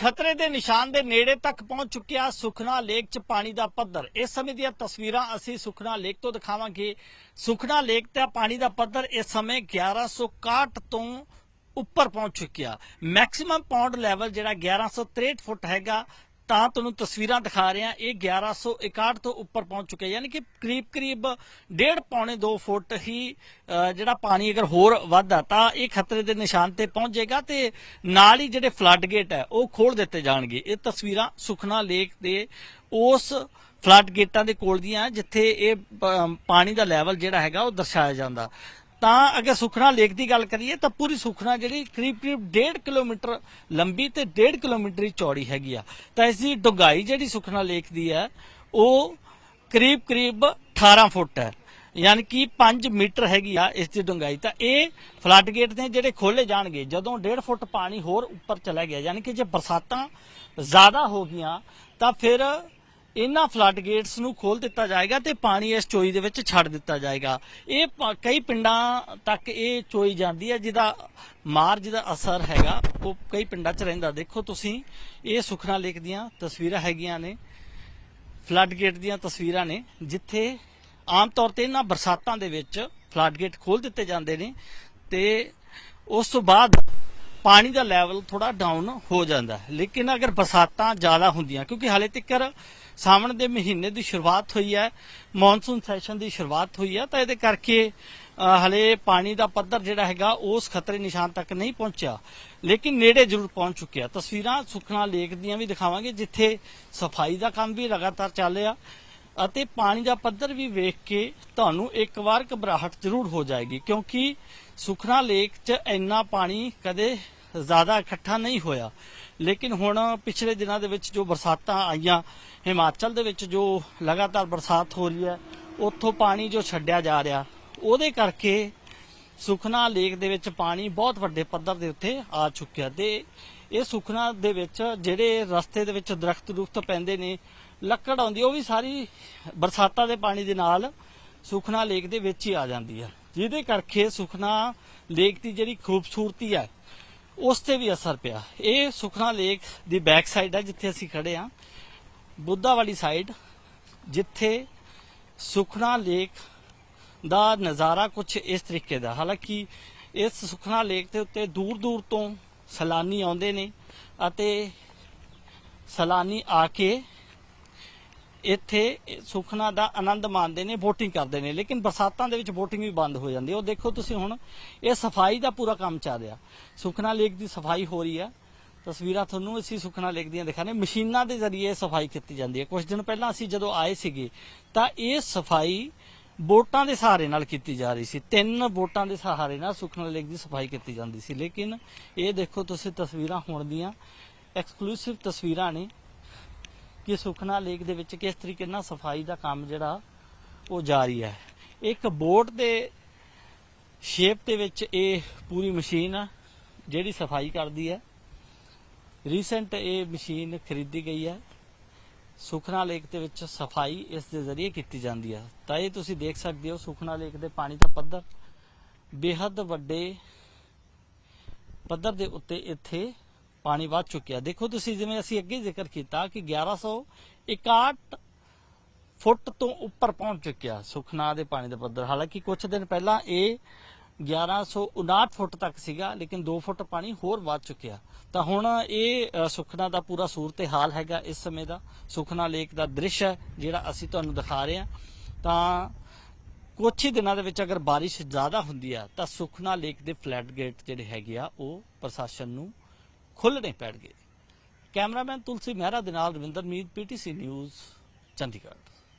ਖਤਰੇ ਦੇ ਨਿਸ਼ਾਨ ਦੇ ਨੇੜੇ ਤੱਕ ਪਹੁੰਚ ਚੁੱਕਿਆ ਸੁਖਨਾ ਲੇਕ 'ਚ ਪਾਣੀ ਦਾ ਪੱਧਰ। ਇਸ ਸਮੇਂ ਦੀਆਂ ਤਸਵੀਰਾਂ ਅਸੀਂ ਸੁਖਨਾ ਲੇਕ ਤੋਂ ਦਿਖਾਵਾਂਗੇ। ਸੁਖਨਾ ਲੇਕ ਦਾ ਪਾਣੀ ਦਾ ਪੱਧਰ ਇਸ ਸਮੇਂ 1161 ਤੋਂ ਉੱਪਰ ਪਹੁੰਚ ਚੁੱਕਿਆ। ਮੈਕਸਿਮਮ ਪੌਂਡ ਲੈਵਲ ਜਿਹੜਾ 1163 ਫੁੱਟ ਹੈਗਾ ਤਾਂ ਤੁਹਾਨੂੰ ਤਸਵੀਰਾਂ ਦਿਖਾ ਰਹੇ ਹਾਂ। ਇਹ 1161 ਤੋਂ ਉੱਪਰ ਪਹੁੰਚ ਚੁੱਕੇ ਯਾਨੀ ਕਿ ਕਰੀਬ ਕਰੀਬ ਡੇਢ ਪੌਣੇ 2 ਫੁੱਟ ਹੀ ਜਿਹੜਾ ਪਾਣੀ ਅਗਰ ਹੋਰ ਵੱਧਦਾ ਤਾਂ ਇਹ ਖਤਰੇ ਦੇ ਨਿਸ਼ਾਨ ਤੇ ਪਹੁੰਚ ਜਾਏਗਾ ਤੇ ਨਾਲ ਹੀ ਜਿਹੜੇ ਫਲੱਡ ਗੇਟ ਹੈ, ਉਹ ਖੋਲ ਦਿੱਤੇ ਜਾਣਗੇ। ਇਹ ਤਸਵੀਰਾਂ ਸੁਖਨਾ ਲੇਕ ਦੇ ਉਸ ਫਲੱਡ ਗੇਟਾਂ ਦੇ ਕੋਲ ਦੀਆਂ ਜਿੱਥੇ ਇਹ ਪਾਣੀ ਦਾ ਲੈਵਲ ਜਿਹੜਾ ਹੈਗਾ, ਉਹ ਦਰਸਾਇਆ ਜਾਂਦਾ। ਤਾਂ ਅਗਰ ਸੁਖਨਾ ਲੇਕ ਦੀ ਗੱਲ ਕਰੀਏ ਤਾਂ ਪੂਰੀ ਸੁਖਨਾ ਜਿਹੜੀ ਕਰੀਬ ਕਰੀਬ 1.5 ਕਿਲੋਮੀਟਰ ਲੰਬੀ ਤੇ 1.5 ਕਿਲੋਮੀਟਰ ਹੀ ਚੌੜੀ ਹੈਗੀ ਆ। ਤਾਂ ਇਸ ਦੀ ਡੁੰਗਾਈ ਜਿਹੜੀ ਸੁਖਨਾ ਲੇਕ ਦੀ ਹੈ, ਉਹ ਕਰੀਬ ਕਰੀਬ 18 ਫੁੱਟ ਹੈ। ਯਾਨੀ ਕਿ 5 ਮੀਟਰ ਹੈਗੀ ਆ ਇਸ ਦੀ ਡੁੰਗਾਈ। ਤਾਂ ਇਹ ਫਲੱਡ ਗੇਟ ਨੇ ਜਿਹੜੇ ਖੋਲੇ ਜਾਣਗੇ, ਜਦੋਂ 1.5 ਫੁੱਟ ਪਾਣੀ ਹੋਰ ਉੱਪਰ ਚਲਾ ਗਿਆ, ਯਾਨੀ ਕਿ ਜੇ ਬਰਸਾਤਾਂ ਜ਼ਿਆਦਾ ਹੋ ਗਈਆਂ, ਤਾਂ ਫਿਰ ਇਹਨਾਂ ਫਲੱਡ ਗੇਟਸ ਨੂੰ ਖੋਲ ਦਿੱਤਾ ਜਾਏਗਾ ਤੇ ਪਾਣੀ ਇਸ ਚੋਈ ਦੇ ਵਿੱਚ ਛੱਡ ਦਿੱਤਾ ਜਾਏਗਾ। ਇਹ ਕਈ ਪਿੰਡਾਂ ਤੱਕ ਇਹ ਚੋਈ ਜਾਂਦੀ ਹੈ, ਜਿਹਦਾ ਮਾਰ, ਜਿਹਦਾ ਅਸਰ ਹੈਗਾ, ਉਹ ਕਈ ਪਿੰਡਾਂ 'ਚ ਰਹਿੰਦਾ। ਦੇਖੋ ਤੁਸੀਂ, ਇਹ ਸੁਖਨਾ ਲੇਖ ਦੀਆਂ ਤਸਵੀਰਾਂ ਹੈਗੀਆਂ ਨੇ। ਫਲੱਡ ਗੇਟ ਦੀਆਂ ਤਸਵੀਰਾਂ ਨੇ, ਜਿੱਥੇ ਆਮ ਤੌਰ ਤੇ ਇਹਨਾਂ ਬਰਸਾਤਾਂ ਦੇ ਵਿੱਚ ਫਲੱਡ ਗੇਟ ਖੋਲ ਦਿੱਤੇ ਜਾਂਦੇ ਨੇ ਤੇ ਉਸ ਤੋਂ ਬਾਅਦ ਪਾਣੀ ਦਾ ਲੈਵਲ ਥੋੜਾ ਡਾਊਨ ਹੋ ਜਾਂਦਾ ਹੈ। ਲੇਕਿਨ ਅਗਰ ਬਰਸਾਤਾਂ ਜ਼ਿਆਦਾ ਹੁੰਦੀਆਂ, ਕਿਉਂਕਿ ਹਾਲੇ ਤੱਕ ਸਾਵਣ ਦੇ ਮਹੀਨੇ ਦੀ ਸ਼ੁਰੂਆਤ ਹੋਈ ਹੈ ਮੌਨਸੂਨ ਸੈਸ਼ਨ ਦੀ ਸ਼ੁਰੂਆਤ ਹੋਈ ਹੈ, ਤਾਂ ਇਹਦੇ ਕਰਕੇ ਹਲੇ ਪਾਣੀ ਦਾ ਪੱਧਰ ਜਿਹੜਾ ਹੈਗਾ, ਉਸ ਖਤਰੇ ਨਿਸ਼ਾਨ ਤੱਕ ਨਹੀਂ ਪਹੁੰਚਿਆ। ਲੇਕਿਨ ਨੇੜੇ ਜ਼ਰੂਰ ਪਹੁੰਚ ਚੁੱਕਿਆ ਤਸਵੀਰਾਂ ਸੁਖਨਾ ਲੇਕ ਦੀਆਂ ਵੀ ਦਿਖਾਵਾਂਗੇ, ਜਿੱਥੇ ਸਫ਼ਾਈ ਦਾ ਕੰਮ ਵੀ ਲਗਾਤਾਰ ਚੱਲ ਰਿਹਾ। ਅਤੇ ਪਾਣੀ ਦਾ ਪੱਧਰ ਵੀ ਵੇਖ ਕੇ ਤੁਹਾਨੂੰ ਇੱਕ ਵਾਰ ਘਬਰਾਹਟ ਜ਼ਰੂਰ ਹੋ ਜਾਏਗੀ, ਕਿਉਂਕਿ ਸੁਖਨਾ ਲੇਕ 'ਚ ਇੰਨਾ ਪਾਣੀ ਕਦੇ ਜ਼ਿਆਦਾ ਇਕੱਠਾ ਨਹੀਂ ਹੋਇਆ। ਲੇਕਿਨ ਹੁਣ ਪਿਛਲੇ ਦਿਨਾਂ ਦੇ ਵਿੱਚ ਜੋ ਬਰਸਾਤਾਂ ਆਈਆਂ, ਹਿਮਾਚਲ ਦੇ ਵਿੱਚ ਜੋ ਲਗਾਤਾਰ ਬਰਸਾਤ ਹੋ ਰਹੀ ਹੈ, ਉੱਥੋਂ ਪਾਣੀ ਜੋ ਛੱਡਿਆ ਜਾ ਰਿਹਾ, ਉਹਦੇ ਕਰਕੇ ਸੁਖਨਾ ਲੇਕ ਦੇ ਵਿੱਚ ਪਾਣੀ ਬਹੁਤ ਵੱਡੇ ਪੱਧਰ ਦੇ ਉੱਤੇ ਆ ਚੁੱਕਿਆ। ਤੇ ਇਹ ਸੁਖਨਾ ਦੇ ਵਿੱਚ ਜਿਹੜੇ ਰਸਤੇ ਦੇ ਵਿੱਚ ਦਰਖਤ ਦੁਖਤ ਪੈਂਦੇ ਨੇ, ਲੱਕੜ ਆਉਂਦੀ, ਉਹ ਵੀ ਸਾਰੀ ਬਰਸਾਤਾਂ ਦੇ ਪਾਣੀ ਦੇ ਨਾਲ ਸੁਖਨਾ ਲੇਕ ਦੇ ਵਿੱਚ ਹੀ ਆ ਜਾਂਦੀ ਹੈ। ਜਿਹਦੇ ਕਰਕੇ ਸੁਖਨਾ ਲੇਕ ਦੀ ਜਿਹੜੀ ਖੂਬਸੂਰਤੀ ਹੈ, ਉਸ ਤੇ ਵੀ ਅਸਰ ਪਿਆ। ਇਹ ਸੁਖਨਾ ਲੇਕ ਦੀ ਬੈਕ ਸਾਈਡ ਹੈ, ਜਿੱਥੇ ਅਸੀਂ ਖੜੇ ਆ ਬੁੱਧਾ ਵਾਲੀ ਸਾਈਡ, ਜਿੱਥੇ ਸੁਖਨਾ ਲੇਕ ਦਾ ਨਜ਼ਾਰਾ ਕੁਝ ਇਸ ਤਰੀਕੇ ਦਾ ਹਾਲਾਂਕਿ ਇਸ ਸੁਖਨਾ ਲੇਕ ਦੇ ਉੱਤੇ ਦੂਰ ਦੂਰ ਤੋਂ ਸੈਲਾਨੀ ਆਉਂਦੇ ਨੇ ਅਤੇ ਸੈਲਾਨੀ ਆ ਕੇ ਇੱਥੇ ਸੁਖਨਾ ਦਾ ਆਨੰਦ ਮਾਣਦੇ ਨੇ, VOTING ਕਰਦੇ ਨੇ। ਲੇਕਿਨ ਬਰਸਾਤਾਂ ਦੇ ਵਿੱਚ VOTING ਵੀ ਬੰਦ ਹੋ ਜਾਂਦੀ ਹੈ। ਉਹ ਦੇਖੋ ਤੁਸੀਂ ਹੁਣ, ਇਹ ਸਫ਼ਾਈ ਦਾ ਪੂਰਾ ਕੰਮ ਚੱਲ ਰਿਹਾ। ਸੁਖਨਾ ਲੇਕ ਦੀ ਸਫ਼ਾਈ ਹੋ ਰਹੀ ਹੈ। ਤਸਵੀਰਾਂ ਤੁਹਾਨੂੰ ਅਸੀਂ ਸੁਖਨਾ ਲੇਕ ਦੀਆਂ ਦਿਖਾਣੇ ਮਸ਼ੀਨਾਂ ਦੇ ਜ਼ਰੀਏ ਸਫ਼ਾਈ ਕੀਤੀ ਜਾਂਦੀ ਹੈ। ਕੁਝ ਦਿਨ ਪਹਿਲਾਂ ਅਸੀਂ ਜਦੋਂ ਆਏ ਸੀਗੇ, ਤਾਂ ਇਹ ਸਫ਼ਾਈ ਵੋਟਾਂ ਦੇ ਸਹਾਰੇ ਨਾਲ ਕੀਤੀ ਜਾ ਰਹੀ ਸੀ। ਤਿੰਨ ਵੋਟਾਂ ਦੇ ਸਹਾਰੇ ਨਾਲ ਸੁਖਨਾ ਲੇਕ ਦੀ ਸਫ਼ਾਈ ਕੀਤੀ ਜਾਂਦੀ ਸੀ। ਲੇਕਿਨ ਇਹ ਦੇਖੋ, ਤੁਸੀਂ ਤਸਵੀਰਾਂ ਹੁਣ ਦੀਆਂ ਐਕਸਕਲੂਸਿਵ ਤਸਵੀਰਾਂ ਨੇ ਕਿ ਸੁਖਨਾ ਲੇਕ ਦੇ ਵਿੱਚ ਕਿਸ ਤਰੀਕੇ ਨਾਲ ਸਫ਼ਾਈ ਦਾ ਕੰਮ ਜਿਹੜਾ, ਉਹ ਜਾਰੀ ਹੈ। ਇੱਕ ਬੋਟ ਦੇ ਸ਼ੇਪ ਦੇ ਵਿੱਚ ਇਹ ਪੂਰੀ ਮਸ਼ੀਨ ਆ, ਜਿਹੜੀ ਸਫ਼ਾਈ ਕਰਦੀ ਹੈ। ਰੀਸੈਂਟ ਇਹ ਮਸ਼ੀਨ ਖਰੀਦੀ ਗਈ ਹੈ। ਸੁਖਨਾ ਲੇਕ ਦੇ ਵਿੱਚ ਸਫ਼ਾਈ ਇਸ ਦੇ ਜ਼ਰੀਏ ਕੀਤੀ ਜਾਂਦੀ ਹੈ। ਤਾਂ ਇਹ ਤੁਸੀਂ ਦੇਖ ਸਕਦੇ ਹੋ, ਸੁਖਨਾ ਲੇਕ ਦੇ ਪਾਣੀ ਦਾ ਪੱਧਰ ਬੇहद ਵੱਡੇ ਪੱਧਰ ਦੇ ਉੱਤੇ ਇੱਥੇ ਪਾਣੀ ਵੱਧ ਚੁੱਕਿਆ। ਦੇਖੋ ਤੁਸੀਂ ਜਿਵੇਂ ਅਸੀਂ ਅੱਗੇ ਜ਼ਿਕਰ ਕੀਤਾ ਕਿ 1161 ਫੁੱਟ ਤੋਂ ਉੱਪਰ ਪਹੁੰਚ ਚੁੱਕਿਆ ਸੁਖਨਾ ਦੇ ਪਾਣੀ ਦਾ ਪੱਧਰ। ਹਾਲਾਂਕਿ ਕੁਝ ਦਿਨ ਪਹਿਲਾਂ ਇਹ 1159 ਫੁੱਟ ਤੱਕ ਸੀਗਾ, ਲੇਕਿਨ 2 ਫੁੱਟ ਪਾਣੀ ਹੋਰ ਵੱਧ ਚੁੱਕਿਆ। ਤਾਂ ਹੁਣ ਇਹ ਸੁਖਨਾ ਦਾ ਪੂਰਾ ਸੂਰਤ ਹਾਲ ਹੈਗਾ ਇਸ ਸਮੇਂ ਦਾ। ਸੁਖਨਾ ਲੇਕ ਦਾ ਦ੍ਰਿਸ਼ ਹੈ, ਜਿਹੜਾ ਅਸੀਂ ਤੁਹਾਨੂੰ ਦਿਖਾ ਰਹੇ ਹਾਂ। ਤਾਂ ਕੁਛ ਹੀ ਦਿਨਾਂ ਦੇ ਵਿੱਚ ਅਗਰ ਬਾਰਿਸ਼ ਜ਼ਿਆਦਾ ਹੁੰਦੀ ਆ, ਤਾਂ ਸੁਖਨਾ ਲੇਕ ਦੇ ਫਲੱਡ ਗੇਟ ਜਿਹੜੇ ਹੈਗੇ ਆ, ਉਹ ਪ੍ਰਸ਼ਾਸਨ ਨੂੰ ਖੁੱਲਣੇ ਪੈਣਗੇ। ਕੈਮਰਾਮੈਨ ਤੁਲਸੀ ਮਹਿਰਾ ਦੇ ਨਾਲ ਰਵਿੰਦਰ ਮੀਤ ਪੀਟੀਸੀ ਨਿਊਜ਼, ਚੰਡੀਗੜ੍ਹ।